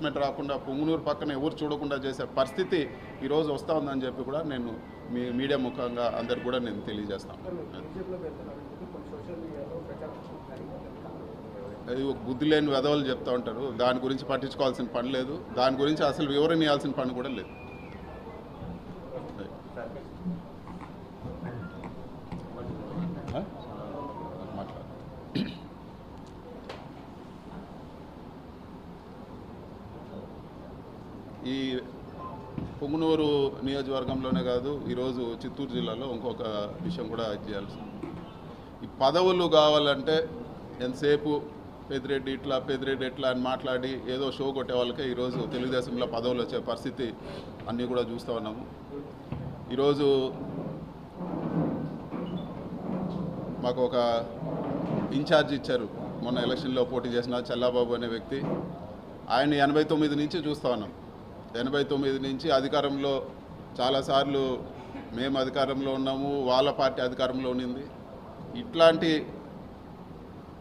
Enforcement రాకుండా పొంగునూరు పక్కన ఎవరు చూడకుండా చేసే పరిస్థితి ఈరోజు వస్తూ ఉందని చెప్పి కూడా నేను మీ మీడియా ముఖంగా అందరికి కూడా నేను తెలియజేస్తాను. అది ఒక బుద్ధి లేని వెధవలు చెప్తూ ఉంటారు. దాని గురించి పట్టించుకోవాల్సిన పని లేదు. దాని గురించి అసలు వివరణ ఇవ్వాల్సిన పని కూడా లేదు. ఈ పొంగునూరు నియోజకవర్గంలోనే కాదు ఈరోజు చిత్తూరు జిల్లాలో ఇంకొక విషయం కూడా చేయాల్సింది. ఈ పదవులు కావాలంటే ఎంతసేపు పెద్దిరెడ్డి ఇట్లా పెద్దిరెడ్డి ఇట్లా అని మాట్లాడి ఏదో షో కొట్టే వాళ్ళకే ఈరోజు తెలుగుదేశంలో పదవులు వచ్చే పరిస్థితి అన్నీ కూడా చూస్తూ ఉన్నాము. ఈరోజు మాకు ఒక ఇన్ఛార్జ్ ఇచ్చారు. మొన్న ఎలక్షన్లో పోటీ చేసిన చల్లాబాబు అనే వ్యక్తి. ఆయన ఎనభై తొమ్మిది నుంచి చూస్తూ ఉన్నాం. ఎనభై తొమ్మిది నుంచి అధికారంలో చాలాసార్లు మేము అధికారంలో ఉన్నాము వాళ్ళ పార్టీ అధికారంలో ఉన్నింది ఇట్లాంటి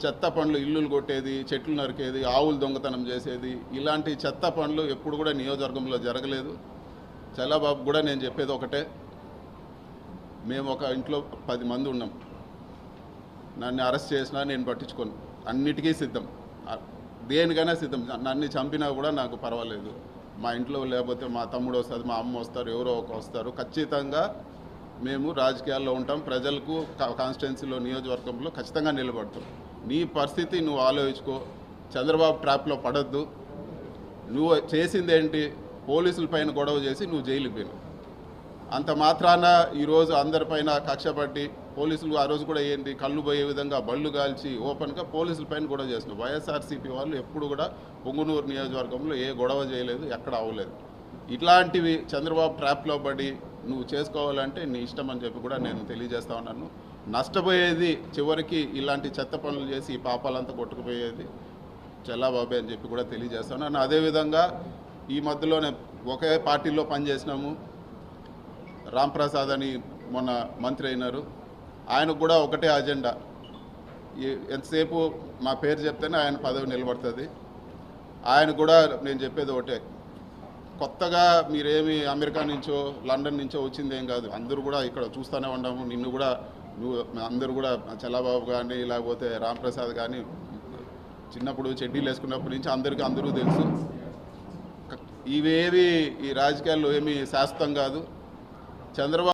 చెత్త పనులు ఇల్లులు కొట్టేది చెట్లు నరికేది ఆవులు దొంగతనం చేసేది ఇలాంటి చెత్త పనులు ఎప్పుడు కూడా నియోజకవర్గంలో జరగలేదు. చల్లబాబు కూడా నేను చెప్పేది ఒకటే మేము ఒక ఇంట్లో పది మంది ఉన్నాం. నన్ను అరెస్ట్ చేసినా నేను పట్టించుకోను. అన్నిటికీ సిద్ధం. దేనికైనా సిద్ధం. నన్ను చంపినా కూడా నాకు పర్వాలేదు. మా ఇంట్లో లేకపోతే మా తమ్ముడు వస్తుంది మా అమ్మ వస్తారు ఎవరో ఒక వస్తారు. ఖచ్చితంగా మేము రాజకీయాల్లో ఉంటాం. ప్రజలకు కాన్స్టిట్యున్సీలో నియోజకవర్గంలో ఖచ్చితంగా నిలబడతాం. నీ పరిస్థితి నువ్వు ఆలోచించుకో. చంద్రబాబు ట్రాప్లో పడద్దు. నువ్వు చేసింది ఏంటి పోలీసుల పైన గొడవ చేసి నువ్వు జైలుకి పోయినావు. అంత మాత్రాన ఈరోజు అందరిపైన కక్ష పోలీసులు ఆ రోజు కూడా ఏంటి కళ్ళు పోయే విధంగా బళ్ళు కాల్చి ఓపెన్గా పోలీసుల పైన గొడవ చేస్తున్నారు. వైఎస్ఆర్సీపీ వాళ్ళు ఎప్పుడు కూడా పొంగునూరు నియోజకవర్గంలో ఏ గొడవ చేయలేదు ఎక్కడ అవ్వలేదు ఇట్లాంటివి చంద్రబాబు ట్రాప్లో పడి నువ్వు చేసుకోవాలంటే నీ ఇష్టం అని చెప్పి కూడా నేను తెలియజేస్తా ఉన్నాను. నష్టపోయేది చివరికి ఇలాంటి చెత్త పనులు చేసి ఈ పాపాలంతా కొట్టుకుపోయేది చెల్లాబాబే అని చెప్పి కూడా తెలియజేస్తాను అదేవిధంగా ఈ మధ్యలోనే ఒకే పార్టీలో పనిచేసినాము. రాంప్రసాద్ అని మొన్న మంత్రి అయినారు. ఆయనకు కూడా ఒకటే అజెండా. ఎంతసేపు మా పేరు చెప్తేనే ఆయన పదవి నిలబడుతుంది. ఆయన కూడా నేను చెప్పేది ఒకటే. కొత్తగా మీరేమి అమెరికా నుంచో లండన్ నుంచో వచ్చింది ఏం కాదు. అందరూ కూడా ఇక్కడ చూస్తూనే ఉన్నాము. నిన్ను కూడా నువ్వు అందరూ కూడా చల్లబాబు కానీ లేకపోతే రాంప్రసాద్ కానీ చిన్నప్పుడు చెడ్డీలు వేసుకున్నప్పటి నుంచి అందరికీ అందరూ తెలుసు. ఇవేవి ఈ రాజకీయాల్లో ఏమీ శాశ్వతం కాదు. చంద్రబాబు